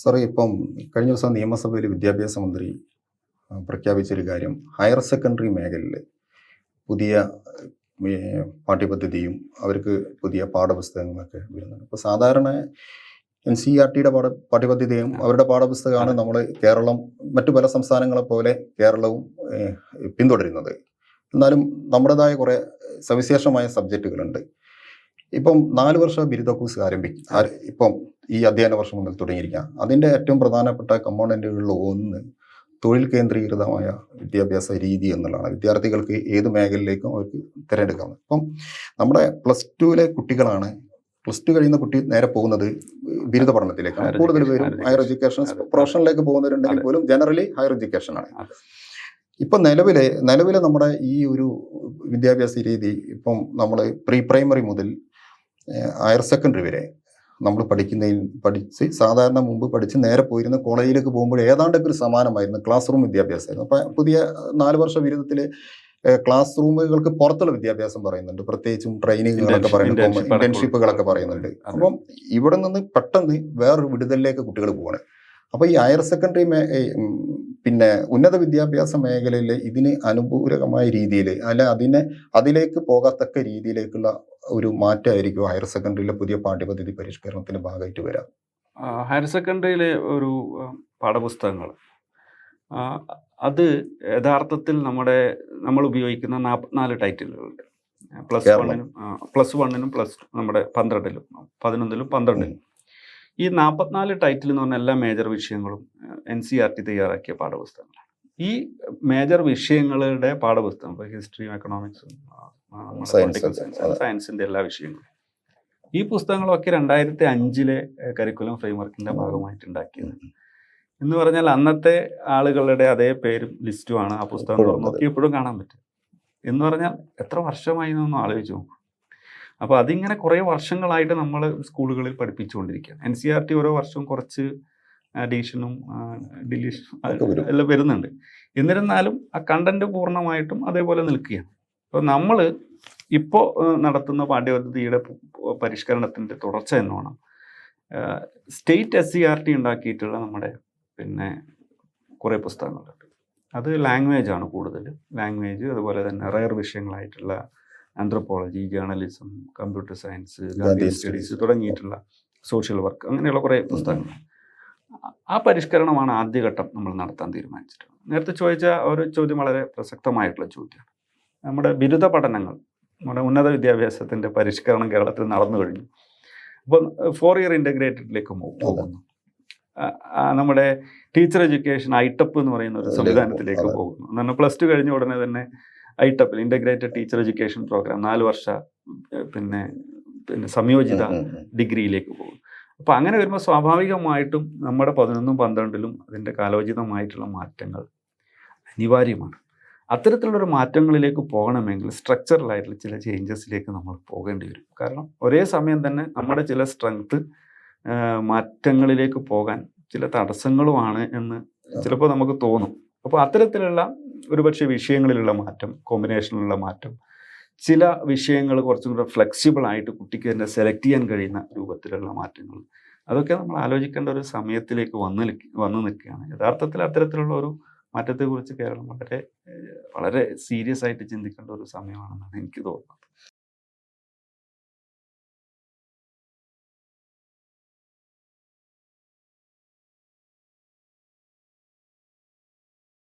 സാറേ ഇപ്പം കഴിഞ്ഞ ദിവസം നിയമസഭയിൽ വിദ്യാഭ്യാസ മന്ത്രി പ്രഖ്യാപിച്ചൊരു കാര്യം. ഹയർ സെക്കൻഡറി മേഖലയിൽ പുതിയ പാഠ്യപദ്ധതിയും അവർക്ക് പുതിയ പാഠപുസ്തകങ്ങളൊക്കെ വരുന്നുണ്ട്. അപ്പോൾ സാധാരണ എൻ സി ആർ ടിയുടെ പാഠ പാഠ്യപദ്ധതിയും അവരുടെ പാഠപുസ്തകമാണ് നമ്മൾ കേരളം മറ്റു പല സംസ്ഥാനങ്ങളെ പോലെ കേരളവും പിന്തുടരുന്നത്. എന്നാലും നമ്മുടേതായ കുറേ സവിശേഷമായ സബ്ജക്റ്റുകളുണ്ട്. ഇപ്പം നാല് വർഷ ബിരുദ കോഴ്സ് ആരംഭിക്കും ഇപ്പം ഈ അധ്യയന വർഷം മുതൽ തുടങ്ങിയിരിക്കാം. അതിന്റെ ഏറ്റവും പ്രധാനപ്പെട്ട കമ്പോണന്റുകളിൽ ഒന്ന് തൊഴിൽ കേന്ദ്രീകൃതമായ വിദ്യാഭ്യാസ രീതി എന്നുള്ളതാണ്. വിദ്യാർത്ഥികൾക്ക് ഏത് മേഖലയിലേക്കും അവർക്ക് തിരഞ്ഞെടുക്കാം. ഇപ്പം നമ്മുടെ പ്ലസ് ടുവിലെ കുട്ടികളാണ് പ്ലസ് ടു കഴിയുന്ന കുട്ടി നേരെ പോകുന്നത് ബിരുദ പഠനത്തിലേക്കാണ് കൂടുതൽ പേരും ഹയർ എഡ്യൂക്കേഷൻ പ്രൊഫഷണലിലേക്ക് പ്രൊഫഷനിലേക്ക് പോകുന്നവരുണ്ടെങ്കിൽ പോലും ജനറലി ഹയർ എഡ്യൂക്കേഷൻ ആണ്. ഇപ്പം നിലവിലെ നിലവിലെ നമ്മുടെ ഈ ഒരു വിദ്യാഭ്യാസ രീതി ഇപ്പം നമ്മൾ പ്രീ പ്രൈമറി മുതൽ ഹയർ സെക്കൻഡറി വരെ നമ്മൾ പഠിക്കുന്നതിൽ പഠിച്ച് സാധാരണ മുമ്പ് പഠിച്ച് നേരെ പോയിരുന്ന കോളേജിലേക്ക് പോകുമ്പോൾ ഏതാണ്ടൊക്കെ ഒരു സമാനമായിരുന്നു ക്ലാസ് റൂം വിദ്യാഭ്യാസമായിരുന്നു. അപ്പം പുതിയ നാല് വർഷ ബിരുദത്തിൽ ക്ലാസ് റൂമുകൾക്ക് പുറത്തുള്ള വിദ്യാഭ്യാസം പറയുന്നുണ്ട്. പ്രത്യേകിച്ചും ട്രെയിനിങ്ങുകളൊക്കെ പറയുന്നുണ്ട്. ഇന്റേൺഷിപ്പുകളൊക്കെ പറയുന്നുണ്ട്. അപ്പം ഇവിടെ നിന്ന് പെട്ടെന്ന് വേറൊരു വിടുതലിലേക്ക് കുട്ടികൾ പോവാണ്. അപ്പോൾ ഈ ഹയർ സെക്കൻഡറി പിന്നെ ഉന്നത വിദ്യാഭ്യാസ മേഖലയിൽ ഇതിന് അനുപൂരകമായ രീതിയിൽ അല്ല അതിനെ അതിലേക്ക് പോകത്തക്ക രീതിയിലേക്കുള്ള ഒരു മാറ്റമായിരിക്കും ഹയർ സെക്കൻഡറിയിലെ പുതിയ പാഠ്യപദ്ധതി പരിഷ്കരണത്തിന്റെ ഭാഗമായിട്ട് വരാം. ഹയർ സെക്കൻഡറിയിലെ ഒരു പാഠപുസ്തകങ്ങൾ. അത് യഥാർത്ഥത്തിൽ നമ്മുടെ നമ്മൾ ഉപയോഗിക്കുന്ന നാല് ടൈറ്റിലുകളുണ്ട്. പ്ലസ്. വണ്ണിനും പ്ലസ് വണ്ണിനും പ്ലസ് നമ്മുടെ പന്ത്രണ്ടിലും പതിനൊന്നിലും പന്ത്രണ്ടിലും. ഈ നാൽപ്പത്തിനാല് ടൈറ്റിൽ എന്ന് പറഞ്ഞ എല്ലാ മേജർ വിഷയങ്ങളും എൻ സി ആർ ടി തയ്യാറാക്കിയ പാഠപുസ്തകങ്ങളാണ്. ഈ മേജർ വിഷയങ്ങളുടെ പാഠപുസ്തകം ഇപ്പോൾ ഹിസ്റ്ററിയും എക്കണോമിക്സും സയൻസിന്റെ എല്ലാ വിഷയങ്ങളും. ഈ പുസ്തകങ്ങളൊക്കെ രണ്ടായിരത്തി അഞ്ചിലെ കരിക്കുലം ഫ്രെയിംവർക്കിന്റെ ഭാഗമായിട്ട് ഉണ്ടാക്കിയത്. എന്ന് പറഞ്ഞാൽ അന്നത്തെ ആളുകളുടെ അതേ പേരും ലിസ്റ്റുമാണ് ആ പുസ്തകം ഇപ്പോഴും നോക്കി ഇപ്പോഴും കാണാൻ പറ്റും എന്ന് പറഞ്ഞാൽ എത്ര വർഷമായി എന്നൊന്നും ആലോചിച്ച് നോക്കും. അപ്പോൾ അതിങ്ങനെ കുറേ വർഷങ്ങളായിട്ട് നമ്മൾ സ്കൂളുകളിൽ പഠിപ്പിച്ചുകൊണ്ടിരിക്കുകയാണ്. എൻ സി ആർ ടി ഓരോ വർഷവും കുറച്ച് അഡീഷനും ഡിലീഷനും എല്ലാം വരുന്നുണ്ട്. എന്നിരുന്നാലും ആ കണ്ടന്റ് പൂർണമായിട്ടും അതേപോലെ നിൽക്കുകയാണ്. അപ്പോൾ നമ്മൾ ഇപ്പോൾ നടത്തുന്ന പാഠ്യപദ്ധതിയുടെ പരിഷ്കരണത്തിന്റെ തുടർച്ച എന്നോണം state S C R T ഉണ്ടാക്കിയിട്ടുള്ള നമ്മുടെ പിന്നെ കുറേ പുസ്തകങ്ങളുണ്ട്. അത് ലാംഗ്വേജ് ആണ് കൂടുതൽ ലാംഗ്വേജ് അതുപോലെ തന്നെ rare വിഷയങ്ങളായിട്ടുള്ള anthropology journalism computer science Gandhi studies. തുടങ്ങിയിട്ടുള്ള സോഷ്യൽ വർക്ക് അങ്ങനെയുള്ള കുറേ പുസ്തകങ്ങൾ. ആ- പരിഷ്കരണമാണ് ആദ്യഘട്ടം നമ്മൾ നടത്താൻ തീരുമാനിച്ചിട്ടുള്ളത്. നേരത്തെ ചോദിച്ച ഒരു ചോദ്യം വളരെ പ്രസക്തമായിട്ടുള്ള ചോദ്യമാണ്. നമ്മുടെ ബിരുദ പഠനങ്ങൾ നമ്മുടെ ഉന്നത വിദ്യാഭ്യാസത്തിന്റെ പരിഷ്കരണം കേരളത്തിൽ നടന്നു കഴിഞ്ഞു. അപ്പോൾ ഫോർ ഇയർ ഇന്റഗ്രേറ്റഡിലേക്ക് പോകുന്നു. നമ്മുടെ ടീച്ചർ എഡ്യൂക്കേഷൻ ഐട്ടപ്പ് എന്ന് പറയുന്ന ഒരു സംവിധാനത്തിലേക്ക് പോകുന്നു. എന്ന് പറഞ്ഞാൽ പ്ലസ് ടു കഴിഞ്ഞ ഉടനെ തന്നെ ഐട്ടപ്പിൽ ഇന്റഗ്രേറ്റഡ് ടീച്ചർ എഡ്യൂക്കേഷൻ പ്രോഗ്രാം നാല് വർഷ പിന്നെ പിന്നെ സംയോജിത. ഡിഗ്രിയിലേക്ക് പോകും. അപ്പോൾ അങ്ങനെ വരുമ്പോൾ സ്വാഭാവികമായിട്ടും നമ്മുടെ പതിനൊന്നും പന്ത്രണ്ടിലും അതിന്റെ കാലോചിതമായിട്ടുള്ള മാറ്റങ്ങൾ അനിവാര്യമാണ്. അത്തരത്തിലുള്ളൊരു മാറ്റങ്ങളിലേക്ക് പോകണമെങ്കിൽ സ്ട്രക്ചറലായിട്ടുള്ള ചില ചേഞ്ചസിലേക്ക് നമ്മൾ പോകേണ്ടി വരും. കാരണം ഒരേ സമയം തന്നെ നമ്മുടെ ചില സ്ട്രെങ്ത്ത് മാറ്റങ്ങളിലേക്ക് പോകാൻ ചില തടസ്സങ്ങളുമാണ് എന്ന് ചിലപ്പോൾ നമുക്ക് തോന്നും. അപ്പോൾ അത്തരത്തിലുള്ള ഒരുപക്ഷെ വിഷയങ്ങളിലുള്ള മാറ്റം കോമ്പിനേഷനിലുള്ള മാറ്റം ചില വിഷയങ്ങൾ കുറച്ചും കൂടെ ഫ്ലെക്സിബിൾ ആയിട്ട് കുട്ടിക്ക് തന്നെ സെലക്ട് ചെയ്യാൻ കഴിയുന്ന രൂപത്തിലുള്ള മാറ്റങ്ങൾ. അതൊക്കെ നമ്മൾ ആലോചിക്കേണ്ട ഒരു സമയത്തിലേക്ക് വന്ന് വന്നു നിൽക്കുകയാണ്. യഥാർത്ഥത്തിൽ അത്തരത്തിലുള്ള ഒരു മാറ്റത്തെക്കുറിച്ച് കേരളം വളരെ വളരെ സീരിയസ് ആയിട്ട് ചിന്തിക്കേണ്ട ഒരു സമയമാണെന്നാണ് എനിക്ക് തോന്നുന്നത്.